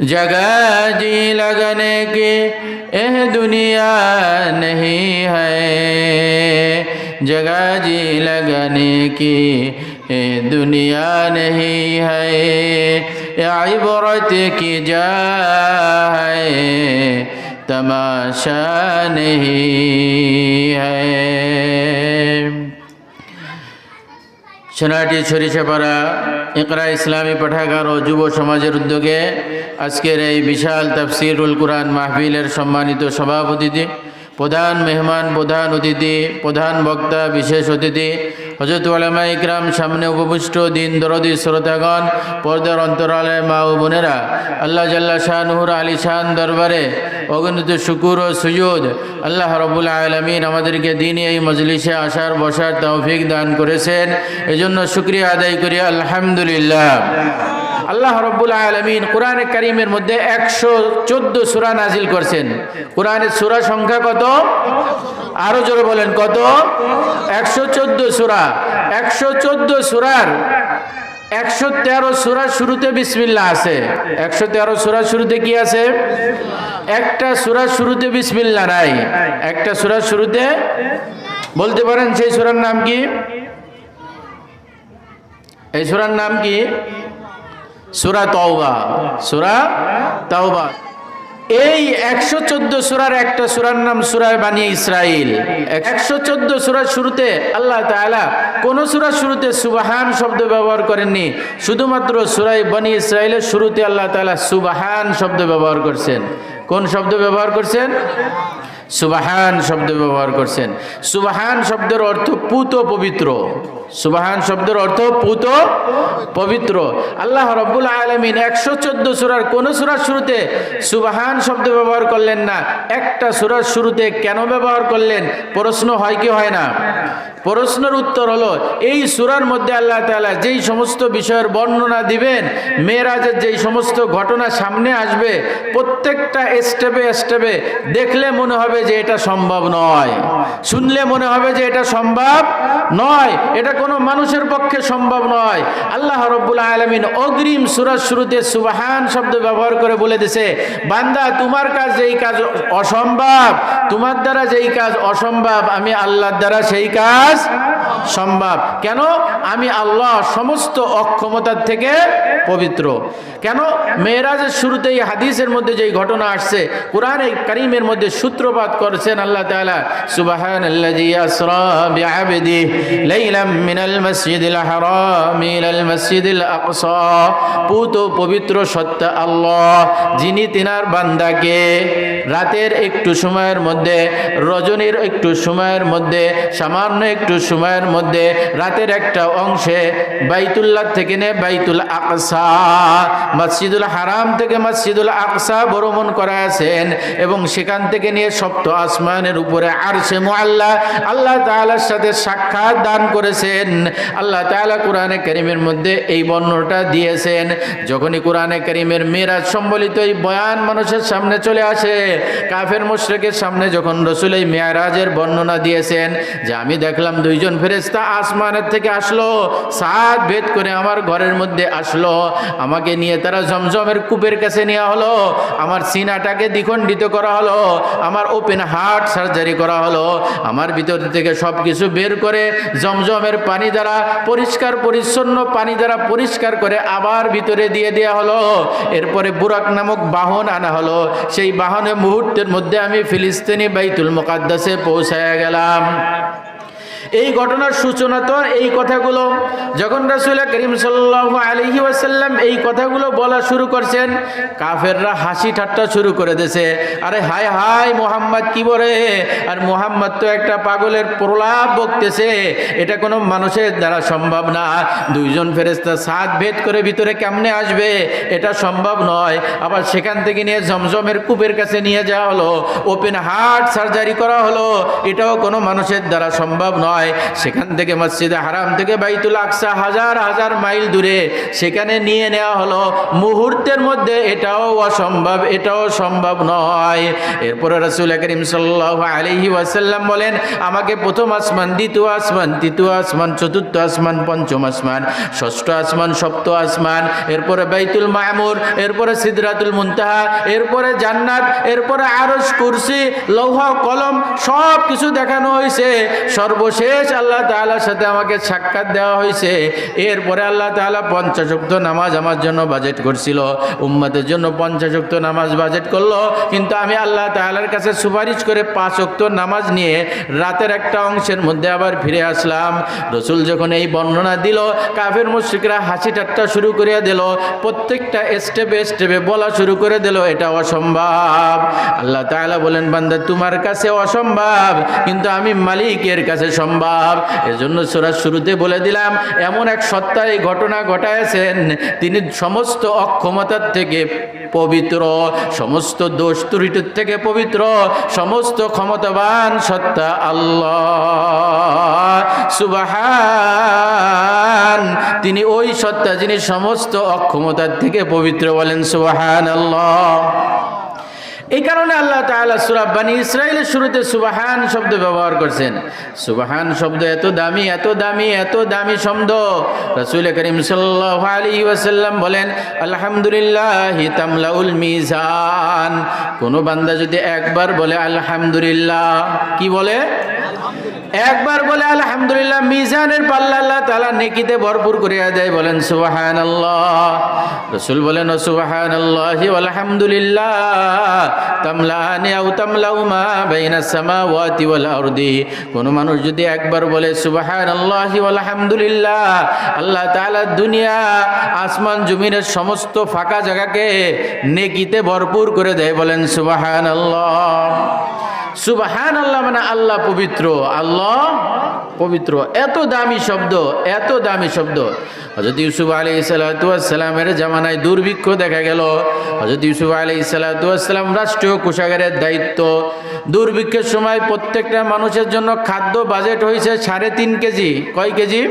जगह जी लगने की यह दुनिया नहीं है जगह जी लगने की ये दुनिया नहीं है ये इबरत की जा है तमाशा नहीं है সোনাটি সরিষাপাড়া একরা ইসলামী পাঠাগার ও যুব সমাজের উদ্যোগে আজকের এই বিশাল তাফসিরুল কোরআন মাহফিলের সম্মানিত সভাপতিথি প্রধান মেহমান, প্রধান অতিথি, প্রধান বক্তা, বিশেষ অতিথি হজরত আলামা ইকরাম সামনে উপবিষ্ট দিন দরদি শ্রোতাগণ, পর্দার অন্তরালে মা ও বোনেরা, আল্লাহ জাল্লা শাহ নুহুর আলী শাহান দরবারে অগণিত শুকুর ও সুযোগ আল্লাহ রবুল আলমিন আমাদেরকে দিন এই মজলিসে আসার, বসার তৌফিক দান করেছেন। এজন্য শুক্রিয়া আদায় করি, আলহামদুলিল্লাহ। আল্লাহ রব্বুল আলমিন কোরআনে করিমের মধ্যে একশো চোদ্দ সুরা নাজিল করছেন। কোরআনের সুরা সংখ্যা কত? আরও জোরে বলেন, কত? একশো চোদ্দ সুরা। একশো চোদ্দ সুরার একশো তেরো সুরার শুরুতে বিসমিল্লা আছে। একশো তেরো সুরার শুরুতে কি আছে? একটা সুরার শুরুতে বিসমিল্লা নাই। একটা সুরার শুরুতে বলতে পারেন সেই সুরার নাম কি? এই সুরার নাম কি? সুরা তওবা সুরা তওবা। এই একশো চোদ্দ সুরার একটা সুরার নাম সুরায় বানিয়ে ইসরাইল। একশো চোদ্দ সুরার শুরুতে আল্লাহ তাআলা কোন সুরার শুরুতে সুবাহান শব্দ ব্যবহার করেননি, শুধুমাত্র সুরাই বানি ইসরাইলের শুরুতে আল্লাহ তাআলা সুবাহান শব্দ ব্যবহার করছেন। কোন শব্দ ব্যবহার করছেন? সুবাহান শব্দ ব্যবহার করছেন। সুবাহান শব্দের অর্থ পুত পবিত্র। সুবাহান শব্দের অর্থ পুত পবিত্র। আল্লাহ রব্বুল আলমিন একশো চোদ্দ সুরার কোন সুরার শুরুতে সুবাহান শব্দ ব্যবহার করলেন না? একটা সুরার শুরুতে কেন ব্যবহার করলেন? প্রশ্ন হয় কি হয় না? প্রশ্নের উত্তর হলো, এই সুরার মধ্যে আল্লাহ তাআলা যেই সমস্ত বিষয়ের বর্ণনা দিবেন, মেয়েরাজের যেই সমস্ত ঘটনা সামনে আসবে, প্রত্যেকটা স্টেপে স্টেপে দেখলে মনে হবে যে এটা সম্ভব নয়। শুনলে মনে হবে যে এটা সম্ভব নয়। এটা কোনো মানুষের পক্ষে সম্ভব নয়। আল্লাহ রব্বুল আলমিন অগ্রিম সুরার শুরুতে সুবাহান শব্দ ব্যবহার করে বলে দিছে, বান্দা, তোমার কাজ যেই কাজ অসম্ভব, তোমার দ্বারা যেই কাজ অসম্ভব, আমি আল্লাহর দ্বারা সেই কাজ সম্ভব। কেন? আমি আল্লাহ সমস্ত অক্ষমতার থেকে পবিত্র। কেন? মেয়েরাজের শুরুতেই হাদিসের মধ্যে যেই ঘটনা আসছে, কোরআনে করিমের মধ্যে সূত্রপাত করেছেন আল্লাহ বান্দাকে রাতের একটু সময়ের মধ্যে, রজনীর একটু সময়ের মধ্যে, সামান্য একটু সময়ের মধ্যে, রাতের একটা অংশে বাইতুল্লাহ থেকে নে বাইতুল আকসা, মসজিদুল হারাম থেকে মসজিদুল আকসা ভ্রমণ করাছেন এবং সেখান থেকে নিয়ে সপ্ত আসমানের উপরে আরশে মুআল্লা আল্লাহ তাআলার সাথে সাক্ষাৎ দান করেছেন। আল্লাহ তাআলা কোরআনে কারীমের মধ্যে এই বর্ণনাটা দিয়েছেন। যখনই কোরআনে কারীমের মেরাজ সম্বলিত এই বয়ান মানুষের সামনে চলে আসে, কাফের মুশরিকের সামনে যখন রসুল এই মেয়ারাজের বর্ণনা দিয়েছেন যে আমি দেখলাম দুইজন ফেরেস্তা আসমানের থেকে আসলো সাত ভেদ করে আমার ঘরের মধ্যে আসলো, আমাকে নিয়ে তারা জমজমের কূপের কাছে নেওয়া হলো, আমার সিনাটাকে দ্বিখণ্ডিত করা হলো, আমার ওপেন হার্ট সার্জারি করা হলো। আমার ভিতর থেকে সব কিছু বের করে জমজমের পানি দ্বারা, পরিষ্কার পরিচ্ছন্ন পানি দ্বারা পরিষ্কার করে আবার ভিতরে দিয়ে দেওয়া হলো। এরপরে বুরাক নামক বাহন আনা হলো। সেই বাহনে মুহূর্তের মধ্যে আমি ফিলিস্তিনি বাইতুল মোকাদ্দাসে পৌঁছায় গেলাম। এই ঘটনার সূচনা তো এই কথাগুলো, যখন রাসুল করিম সাল্লাহ আলহি ওয়াসাল্লাম এই কথাগুলো বলা শুরু করছেন, কাফেররা হাসি ঠাট্টা শুরু করে দিয়েছে। আরে হায় হায় মোহাম্মদ, কি বলে? আর মোহাম্মদ তো একটা পাগলের প্রলাপ বকতেছে। এটা কোনো মানুষের দ্বারা সম্ভব না। দুইজন ফেরেস্তা সাত ভেদ করে ভিতরে কেমনে আসবে? এটা সম্ভব নয়। আবার সেখান থেকে নিয়ে জমজমের কূপের কাছে নিয়ে যাওয়া হলো। ওপেন হার্ট সার্জারি করা হলো। এটাও কোনো মানুষের দ্বারা সম্ভব নয়। নয় সেখান থেকে মসজিদে হারাম থেকে বাইতুল আকসা হাজার হাজার মাইল দূরে সেখানে নিয়ে নেওয়া হলো। মুহূর্তের মধ্যে এটাও অসম্ভব, এটাও সম্ভব নয়। এরপরে রসুল করিম সাল্লাহ আলহি ওয়াসাল্লাম বলেন, আমাকে প্রথম আসমান, দ্বিতীয় আসমান, তৃতীয় আসমান, চতুর্থ আসমান, পঞ্চম আসমান, ষষ্ঠ আসমান, সপ্ত আসমান, এরপরে বাইতুল মায়ামুর এরপরে সিদরাতুল মুনতাহা, এরপরে জান্নাত, এরপরে আরস কুরসি, লৌহা, কলম সব কিছু দেখানো হয়েছে। সর্বশেষ আল্লাহ তাআলার সাথে আমাকে সাক্ষাৎ দেওয়া হয়েছে। এরপরে আল্লাহ তাআলা পঞ্চাশক্ত নামাজ আমার জন্য বাজেট করছিল। উম্মতের জন্য পঞ্চাশক্ত নামাজ বাজেট করল। কিন্তু আমি আল্লাহ তাআলার কাছে সুপারিশ করে পাঁচ অক্ত নামাজ নিয়ে রাতের একটা অংশের মধ্যে আবার ফিরে আসলাম। রসুল যখন এই বর্ণনা দিল, কাফের মুশ্রিকরা হাসি ঠাট্টা শুরু করে দিল। প্রত্যেকটা স্টেপে স্টেপে বলা শুরু করে দিল, এটা অসম্ভব। আল্লাহ তাআলা বলেন, বান্দা, তোমার কাছে অসম্ভব, কিন্তু আমি মালিকের কাছে সম্ভব। এজন্য সুরাজ শুরুতে বলে দিলাম, এমন এক সত্তা এই ঘটনা ঘটায়ছেন তিনি সমস্ত অক্ষমতার থেকে পবিত্র, সমস্ত দোষ ত্রুটির থেকে পবিত্র, সমস্ত ক্ষমতাবান সত্তা আল্লাহ। সুবাহান। তিনি ওই সত্তা যিনি সমস্ত অক্ষমতার থেকে পবিত্র বলেন সুবাহান আল্লাহ এই কারণে আল্লাহ তাআলা সূরা বানী ইসরাইলের শুরুতে সুবাহান শব্দ ব্যবহার করছেন। সুবাহান শব্দ এত দামি এত দামি এত দামি শব্দ। রসুল করিম সাল্লাম বলেন, আলহামদুলিল্লাহ তামলাউল মিজান। কোনো বান্দা যদি একবার বলে, আলহামদুলিল্লাহ, কি বলে? একবার বলে, আলহামদুলিল্লাহ, মিজানের পাল্লা আল্লাহ তালা নেকিতে ভরপুর করিয়া দেয়। বলেন সুবাহান আল্লাহ রসুল বলেন সুবাহান আল্লাহ আলহামদুলিল্লাহ তামলানি আউ তামলাউ মা বাইনা সামাওয়াতি ওয়াল আরদি। কোন মানুষ যদি একবার বলে সুবাহান আল্লাহ আলহামদুলিল্লাহ আল্লাহ তাআলা দুনিয়া, আসমান, জমিনের সমস্ত ফাঁকা জায়গাকে নেকিতে ভরপুর করে দেয়। বলেন সুবাহান আল্লাহ সুবাহান আল্লাহ মানে আল্লাহ পবিত্র আল্লাহ পবিত্র। এত দামি শব্দ, এত দামি শব্দ। হজরত ইউসুফ আলী সালাতামের জামানায় দুর্ভিক্ষ দেখা গেল। হজরত ইউসুফ আলী সালাতাম রাষ্ট্রীয় কোষাগারের দায়িত্ব। দুর্ভিক্ষের সময় প্রত্যেকটা মানুষের জন্য খাদ্য বাজেট হয়েছে সাড়ে তিন কেজি। কয় কেজি?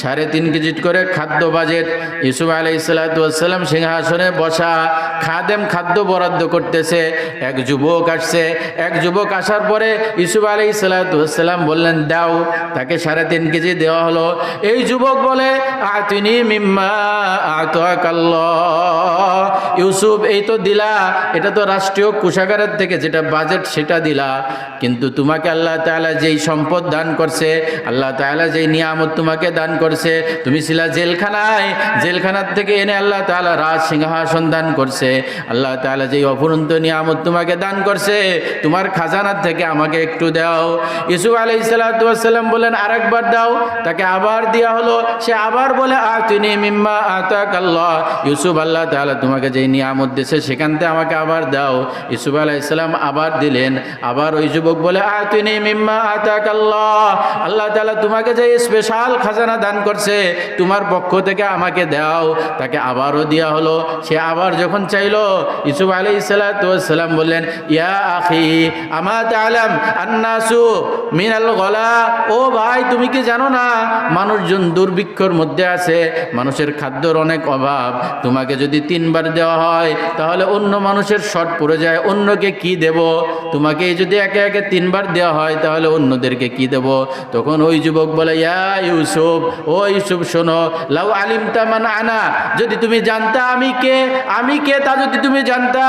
সাড়ে তিন কেজি করে খাদ্য বাজেট। ইউসুফ আলাই সাল্লাম সিংহাসনে বসা, খাদেম খাদ্য বরাদ্দ করতেছে। এক যুবক আসছে। এক যুবক আসার পরে ইউসুফ আলাই সাল্লাম বললেন, দাও। তাকে সাড়ে তিন কেজি দেওয়া হলো। এই যুবক বলে, আতিনি মিম্মা আতোয়াকাল্লাহ ইউসুফ, এই তো দিলা। এটা তো রাষ্ট্রীয় কোষাগারের থেকে যেটা বাজেট সেটা দিলা। কিন্তু তোমাকে আল্লাহ তাআলা যেই সম্পদ দান করছে, আল্লাহ তাআলা যেই নিয়ামত তোমাকে দান করছে, তুমি ছিলা জেলখানায়, জেলখানার থেকে এনে আল্লাহ তাআলা রাজ সিংহাসন দান করছে। আল্লাহ তাআলা যেই অফুরন্ত নিয়ামত তোমাকে দান করছে, তোমার খাজানার থেকে আমাকে একটু দাও। ইসুফ আলাইহিস সালাম বলেন আরেকবার দাও। তাকে আবার দেওয়া হলো। সে আবার বলে, আতিনি মিম্মা আতাকাল্লাহ। ইউসুফ আল্লাহ তাআলা তোমাকে যেই নিয়ামত দিয়েছে, সেখান থেকে আমাকে আবার দাও। ইসুফ আলাইহিস সালাম আবার দিলেন। আবার ওই যুবক বলে, আতিনি মিম্মা আতাকাল্লাহ। আল্লাহ তাআলা তোমাকে যে স্পেশাল খাজানা দান করছে, তোমার পক্ষ থেকে আমাকে দাও। তাকে আবারও দেওয়া হলো। সে আবার যখন চাইলো ইসুফ আলাই সালাম বললেন, ইয়া আখি, আমা তালাম আন্নাসু মিনাল গলা? ও ভাই, তুমি কি জানো না? মানুষজন দুর্ভিক্ষর মধ্যে আছে। মানুষের খাদ্যর অনেক অভাব। তোমাকে যদি তিনবার দেওয়া হয়, তাহলে অন্য মানুষের শর্ট পড়ে যায়। অন্যকে কি দেব? তোমাকে যদি একে একে তিনবার দেওয়া হয়, তাহলে অন্যদেরকে কি দেব? তখন ওই যুবক বলে, ইয়া ইউসুফ ও ইউসুফ শোনো, লাউ আলিম তামান আনা যদি তুমি জানতা আমি কে আমি কে তা যদি তুমি জানতা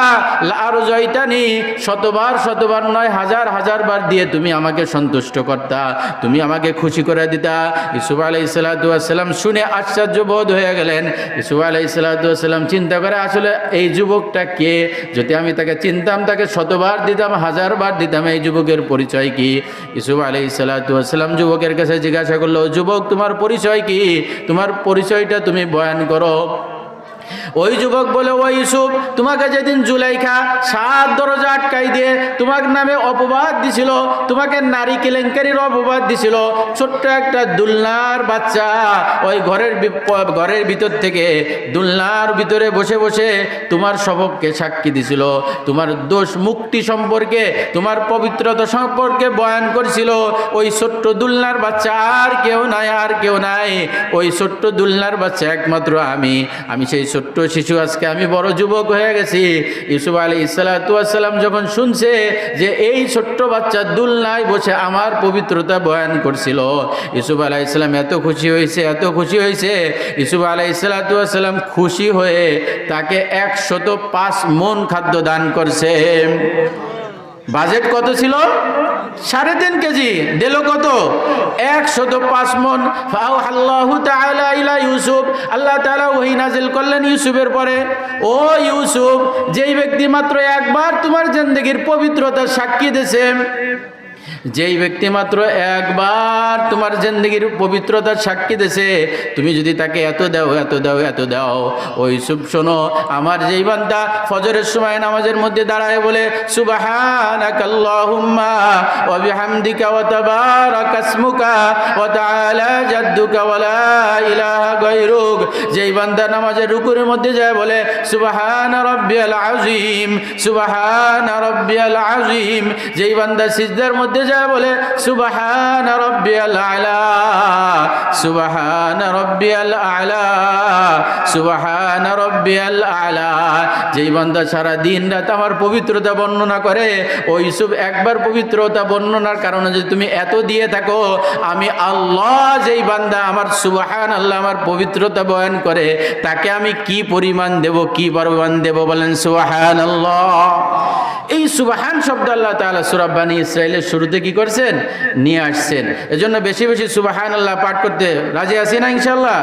আরও জয়তানি শতবার শতবার নয়, হাজার হাজার বার দিয়ে তুমি আমাকে সন্তুষ্ট করতা, তুমি আমাকে খুশি করে দিতা। ইসুফ আলাই সাল্লাম শুনে আশ্চর্য বোধ হয়ে গেলেন। ইসুফ আলাই সাল্লাম চিন্তা করে, আসলে এই যুবকটা কে? যদি আমি তাকে চিনতাম, তাকে শতবার দিতাম, হাজার বার দিতাম, এই যুবকের পরিচয় কি? ইসুফ আলাই সাল্লাম যুবকের কাছে জিজ্ঞাসা করল, যুবক, তোমার কি? তোমার পরিচয়টা তুমি বয়ান করো। ওই যুবক বলে, ও ইউসুফ, তোমাকে যেদিন জুলাইখা সাত দরজা আটকাই দিয়ে তোমার নামে অপবাদ দিছিল, তোমাকে নারী কেলেঙ্কারির অপবাদ দিছিল, ছোট্ট একটা দুলনার বাচ্চা ওই ঘরের ঘরের ভিতর থেকে দুলনার ভিতরে বসে বসে তোমার সবককে সাক্ষী দিছিল, তোমার দোষ মুক্তি সম্পর্কে, তোমার পবিত্রতা সম্পর্কে বয়ান করছিল, ওই ছোট্ট দুলনার বাচ্চা আর কেউ নাই, আর কেউ নাই, ওই ছোট্ট দুলনার বাচ্চা একমাত্র আমি আমি সেই ছোট্ট শিশু আজকে আমি বড় যুবক হয়ে গেছি। ইউসুফ আলী ইসালাতাম যখন শুনছে যে এই ছোট্ট বাচ্চা দুলনায় বসে আমার পবিত্রতা বয়ান করছিল, ইউসুফ আলাহ ইসলাম এত খুশি হয়েছে, এত খুশি হয়েছে। ইউসুফ আলাহ ইসালাতাম খুশি হয়ে তাকে একশত পাঁচ মন খাদ্য দান করছে। বাজেট কত ছিল? সাড়ে তিন কেজি। দিল কত? একশত পাঁচ মন। ইউসুফ। আল্লাহ ওহী নাজিল করলেন ইউসুফের পরে। ও ইউসুফ, যেই ব্যক্তি মাত্র একবার তোমার জিন্দগির পবিত্রতার সাক্ষী দিয়েছে যেই ব্যক্তি মাত্র একবার তোমার জিন্দগির পবিত্রতার সাক্ষী দেছে তুমি যদি তাকে এত দাও এত দাও এত দাও, ওই সুব শোনো, আমার যেই বান্দা ফজরের সময় নামাজের মধ্যে দাঁড়ায় বলে, সুবহানাকাল্লাহুম্মা ওয়া বিহামদিকা ওয়া তাবারাকা ইসমুকা ওয়া তাআলা জাদ্দুকা ওয়া লা ইলাহা গায়রুক। যেই বান্দা নামাজের রুকুর মধ্যে যায় বলে, সুবহান রাব্বিয়াল আযীম, সুবহান রাব্বিয়াল আযীম। যেই বান্দা সিজদার মধ্যে যায় বলে, সুবহান রাব্বিয়াল আলা, সুবহান রাব্বিয়াল আলা, সুবহান রাব্বিয়াল আলা। যেই বান্দা সারা দিন রাত আমার পবিত্রতা বর্ণনা করে ও ইউসুফ একবার পবিত্রতা বর্ণনার কারণে যদি তুমি এত দিয়ে থাকো, আমি আল্লাহ যেই বান্দা আমার সুবহান আল্লাহ আমার পবিত্রতা বয়ান করে, তাকে আমি কি পরিমাণ দেব, কি পরিমাণ দেব বলেন, সুবাহান আল্লাহ। এই সুবাহান শব্দ আল্লাহ তাআলা সূরা বানী ইসরাইলের শুরুতে কি করছেন? নিয়ে আসছেন। এজন্য বেশি বেশি সুবাহান আল্লাহ পাঠ করতে রাজি আছি না ইনশাআল্লাহ?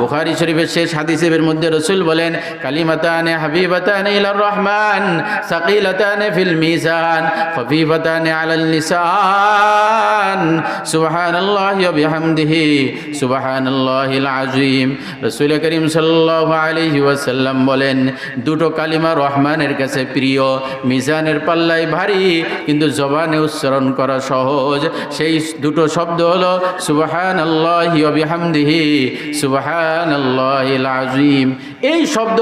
বুখারি শরীফের শেষ হাদিসের মধ্যে রসুল বলেন, কালিমাতানে হাবিবাতানে ইলার রহমান, সাকিলাতানে ফিল মিজান, খফিফাতানে আলাল লিসান। সুবহানাল্লাহি ওয়া বিহামদিহি, সুবহানাল্লাহিল আযীম। রাসূল করিম সাল্লাল্লাহু আলাইহি ওয়াসাল্লাম বলেন, দুটো কালিমা রহমানের কাছে প্রিয়, মিজানের পাল্লাই ভারী, কিন্তু জবানে উচ্চারণ করা সহজ। সেই দুটো শব্দ হলো সুবাহান আল্লাহ বিহামদিহি সুবাহান আল্লাহ এই শব্দ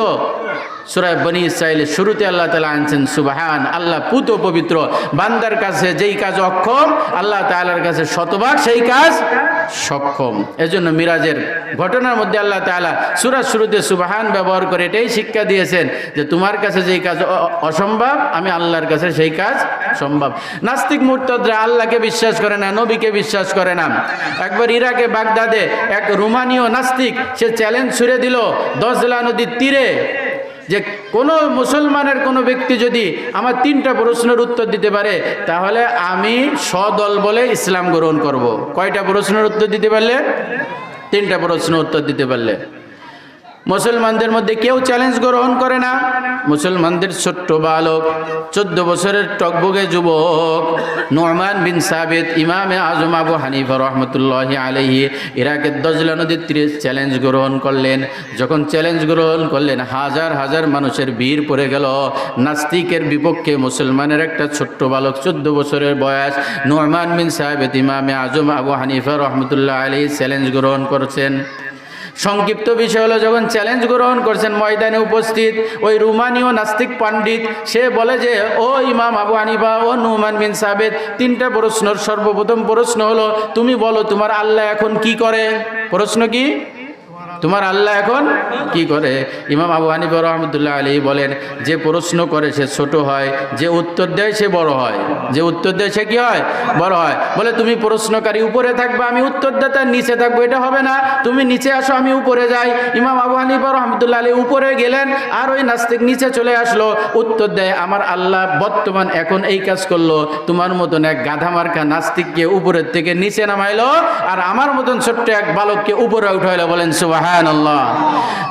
সুরায় বনি ইসরায়েলের শুরুতে আল্লাহ তালা আনছেন, সুবাহান, আল্লাহ পুত পবিত্র, বান্দার কাছে যেই কাজ অক্ষম, আল্লাহ তালার কাছে শতভাগ সেই কাজ সক্ষম। এজন্য মিরাজের ঘটনার মধ্যে আল্লাহ তালা সুরাজ শুরুতে সুবাহান ব্যবহার করে এটাই শিক্ষা দিয়েছেন যে তোমার কাছে যেই কাজ অসম্ভব, আমি আল্লাহর কাছে সেই কাজ সম্ভব। নাস্তিক মুরতদরা আল্লাহকে বিশ্বাস করে না, নবীকে বিশ্বাস করে না। একবার ইরাকে বাগদাদে এক রোমানীয় নাস্তিক সে চ্যালেঞ্জ ছুড়ে দিল দশলা নদীর তীরে। যে কোনো মুসলমানের কোনো ব্যক্তি যদি আমার তিনটা প্রশ্নের উত্তর দিতে পারে, তাহলে আমি সদল বলে ইসলাম গ্রহণ করব। কয়টা প্রশ্নের উত্তর দিতে পারলে তিনটা প্রশ্ন উত্তর দিতে পারলে মুসলমানদের মধ্যে কেউ চ্যালেঞ্জ গ্রহণ করে না। মুসলমানদের ছোট্ট বালক, চোদ্দ বছরের টকবগে যুবক, নোরমান বিন সাবেদ ইমামে আজম আবু হানিফা রহমতুল্লাহ আলহি ইরাকের দজলা নদীর তীরে চ্যালেঞ্জ গ্রহণ করলেন। যখন চ্যালেঞ্জ গ্রহণ করলেন, হাজার হাজার মানুষের ভিড় পড়ে গেল। নাস্তিকের বিপক্ষে মুসলমানের একটা ছোট্ট বালক, চোদ্দ বছরের বয়স, নোরমান বিন সাহেবেদ ইমামে আজম আবু হানিফা রহমতুল্লাহ আলী চ্যালেঞ্জ গ্রহণ করছেন। সংক্ষিপ্ত বিষয় হলো, যখন চ্যালেঞ্জ গ্রহণ করছেন, ময়দানে উপস্থিত ওই রুমানীয় নাস্তিক পণ্ডিত, সে বলে যে, ও ইমাম আবু আনিবা ও নুমান বিন সাবেদ তিনটা প্রশ্নর সর্বপ্রথম প্রশ্ন হলো, তুমি বলো, তোমার আল্লাহ এখন কি করে? প্রশ্ন কি? তোমার আল্লাহ এখন কি করে? ইমাম আবু হানিফা রহমতুল্লাহ আলী বলেন, যে প্রশ্ন করে সে ছোট হয়, যে উত্তর দেয় সে বড় হয়। যে উত্তর দেয় সে কি হয়? বড় হয়। বলে, তুমি প্রশ্নকারী উপরে থাকবে, আমি উত্তরদাতা নিচে থাকব, এটা হবে না। তুমি নিচে আসো, আমি উপরে যাই। ইমাম আবু হানিফা রহমতুল্লাহ আলী উপরে গেলেন আর ওই নাস্তিক নিচে চলে আসলো। উত্তর দেয়, আমার আল্লাহ বর্তমান এখন এই কাজ করল। তোমার মতন এক গাধা মার্কা নাস্তিককে উপরের থেকে নিচে নামাইলো আর আমার মতন ছোট্ট এক বালককে উপরে উঠাইলো। বলেন সুবাহ সুবাহান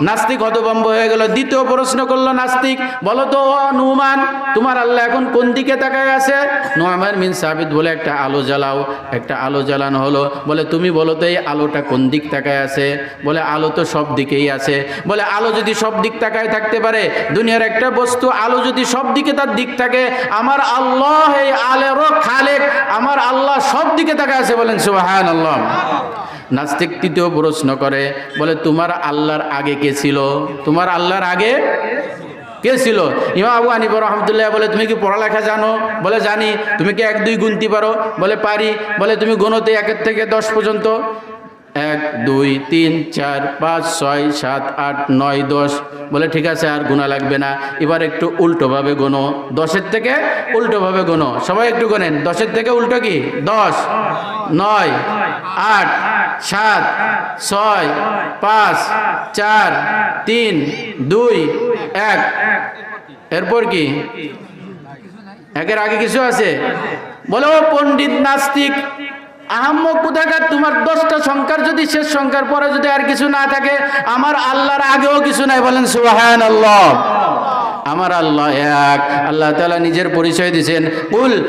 নাস্তিক হতভম্ব হয়ে গেল। দ্বিতীয় প্রশ্ন করল নাস্তিক, বলো তো নুমান, তোমার আল্লাহ এখন কোন দিকে তাকায় আছে? নোমান মিন সাবিদ বলে, একটা আলো জ্বালাও, একটা আলো জ্বালানো হলো। বলে, তুমি বলো তো, এই আলোটা কোন দিক তাকায় আছে? বলে, আলো তো সব দিকেই আছে। বলে, আলো যদি সব দিক তাকায় থাকতে পারে, দুনিয়ার একটা বস্তু, আলো যদি সব দিকে তার দিক থাকে, আমার আল্লাহ এই আলেরও খালেক, আমার আল্লাহ সব দিকে তাকায় আছে বলেন সুবাহান আল্লাহ নাস্তিক তৃতীয় প্রশ্ন করে, বলে, তোমার আল্লাহর আগে কে ছিল? তোমার আল্লাহর আগে কে ছিল? ইমা আবু হানিফা রহমতুল্লাহ বলে, তুমি কি পড়ালেখা জানো? বলে, জানি। তুমি কি এক দুই গুনতি পারো? বলে, পারি। বলে, তুমি গুনোতে একের থেকে দশ পর্যন্ত? এক, দুই, তিন, চার, পাঁচ, ছয়, সাত, আট, নয়, দশ। বলে, ঠিক আছে, আর গোনা লাগবে না। এবার একটু উল্টোভাবে গোনো। দশের থেকে উল্টোভাবে গোনো। সবাই একটু গোনেন। দশের থেকে উল্টো কি? দশ, নয়, আট সাত, ছয়, পাঁচ, চার, তিন, দুই, এক। এরপর কি? একের আগে কিছু আছে? বলো, পণ্ডিত নাস্তিক, আহম্মক কোথাকার? তোমার দশটা সংখ্যার যদি শেষ সংখ্যার পরে যদি আর কিছু না থাকে, আমার আল্লাহর আগেও কিছু নাই। বলেন সুবাহান আল্লাহ আমার আল্লাহ এক। আল্লাহ তাআলা নিজের পরিচয় দিয়েছেন। কুল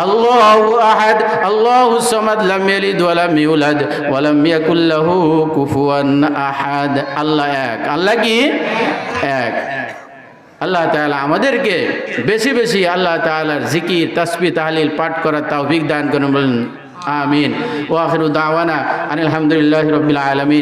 আল্লাহু আহাদ, আল্লাহু সামাদ, লাম ইয়ালিদ ওয়া লাম ইউলাদ ওয়া লাম ইয়াকুল লাহু কুফুয়ান আহাদ। আল্লাহ এক। আল্লাহ কি? এক। আল্লাহ তাআলা আমাদেরকে বেশি বেশি আল্লাহ তাআলার জিকির, তাসবিহ, তাহলিল পাঠ করার তৌফিক দান করুন বলেন। আমিন। ওয়া আখিরু দাওয়ানা আনিল হামদুলিল্লাহি রাব্বিল আলামিন।